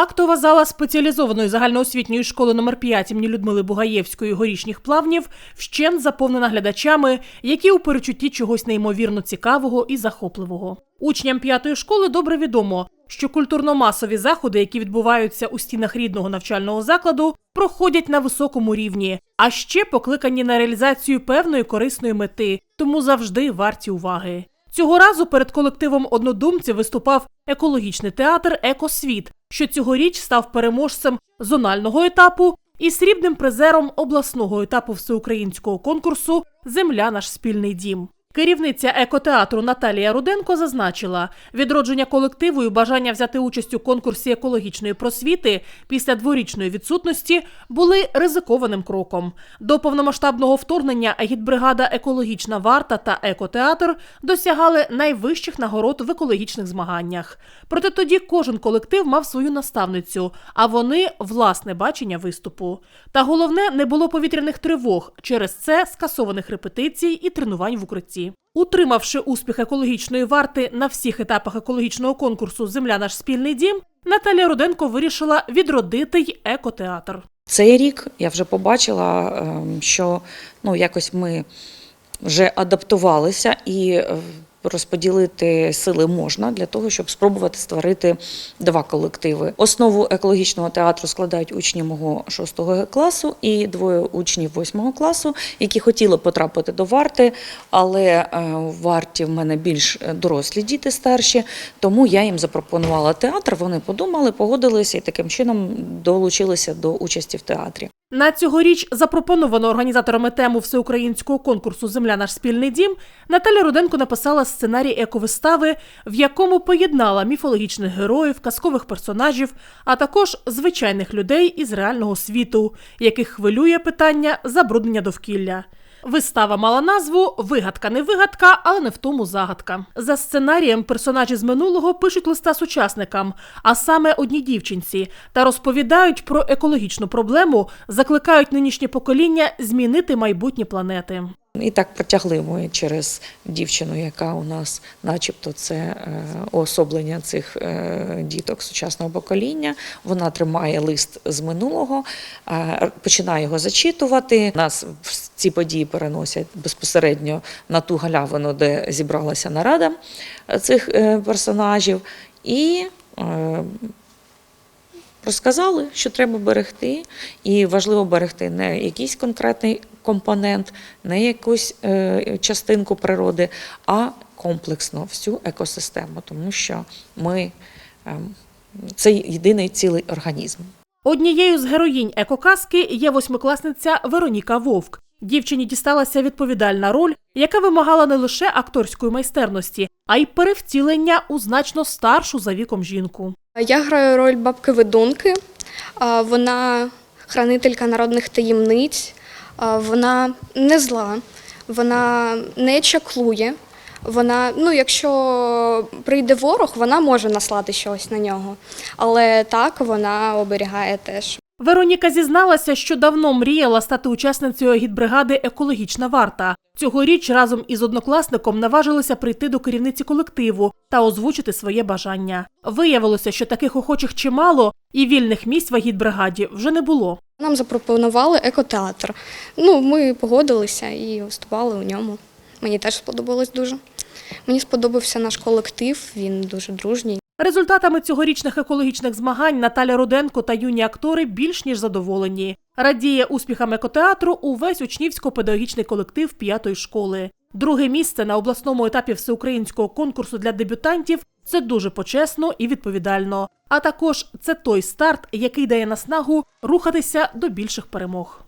Актова зала спеціалізованої загальноосвітньої школи номер 5 імені Людмили Бугаєвської горішніх плавнів вщент заповнена глядачами, які у перечутті чогось неймовірно цікавого і захопливого. Учням п'ятої школи добре відомо, що культурно-масові заходи, які відбуваються у стінах рідного навчального закладу, проходять на високому рівні, а ще покликані на реалізацію певної корисної мети, тому завжди варті уваги. Цього разу перед колективом однодумців виступав екологічний театр Екосвіт, що цьогоріч став переможцем зонального етапу і срібним призером обласного етапу всеукраїнського конкурсу Земля наш спільний дім. Керівниця екотеатру Наталія Руденко зазначила, відродження колективу і бажання взяти участь у конкурсі екологічної просвіти після дворічної відсутності були ризикованим кроком. До повномасштабного вторгнення агітбригада Екологічна варта та екотеатр досягали найвищих нагород в екологічних змаганнях. Проте тоді кожен колектив мав свою наставницю, а вони власне бачення виступу. Та головне не було повітряних тривог через це скасованих репетицій і тренувань в укритті. Утримавши успіх екологічної варти на всіх етапах екологічного конкурсу Земля наш спільний дім, Наталія Руденко вирішила відродити й екотеатр. Цей рік я вже побачила, ем, що ну, якось ми вже адаптувалися і е, розподілити сили можна для того, щоб спробувати створити два колективи. Основу екологічного театру складають учні мого шостого класу і двоє учнів восьмого класу, які хотіли потрапити до варти, але е, в варті в мене більш дорослі діти старші, тому я їм запропонувала театр. Вони подумали, погодилися і таким чином долучилися до участі в театрі. На цьогоріч запропоновано організаторами тему всеукраїнського конкурсу Земля наш спільний дім Наталя Руденко написала сценарій ековистави, в якому поєднала міфологічних героїв, казкових персонажів, а також звичайних людей із реального світу, яких хвилює питання забруднення довкілля. Вистава мала назву Вигадка не вигадка, але не в тому загадка. За сценарієм персонажі з минулого пишуть листа сучасникам, а саме одній дівчинці, та розповідають про екологічну проблему, закликають нинішнє покоління змінити майбутнє планети. І так протягли ми через дівчину, яка у нас, начебто, це е, уособлення цих е, діток сучасного покоління. Вона тримає лист з минулого, е, починає його зачитувати. Нас ці події переносять безпосередньо на ту галявину, де зібралася нарада цих персонажів. І Розказали, що треба берегти, і важливо берегти не якийсь конкретний компонент, не якусь е, частинку природи, а комплексно всю екосистему, тому що ми е, це єдиний цілий організм. Однією з героїнь екоказки є восьмикласниця Вероніка Вовк. Дівчині дісталася відповідальна роль, яка вимагала не лише акторської майстерності, а й перевтілення у значно старшу за віком жінку. Я граю роль бабки ведунки. Вона хранителька народних таємниць. Вона не зла, вона не чаклує. Вона, ну, якщо прийде ворог, вона може наслати щось на нього. Але так вона оберігає теж. Вероніка зізналася, що давно мріяла стати учасницею агітбригади Екологічна варта. Цьогоріч разом із однокласником наважилися прийти до керівниці колективу та озвучити своє бажання. Виявилося, що таких охочих чимало, і вільних місць в агітбригаді вже не було. Нам запропонували екотеатр. Ну, ми погодилися і виступали у ньому. Мені теж сподобалось дуже. Мені сподобався наш колектив, він дуже дружній. Результатами цьогорічних екологічних змагань Наталя Руденко та юні актори більш ніж задоволені. Радіє успіхам екотеатру увесь учнівсько-педагогічний колектив п'ятої школи. Друге місце на обласному етапі всеукраїнського конкурсу для дебютантів це дуже почесно і відповідально. А також це той старт, який дає наснагу рухатися до більших перемог.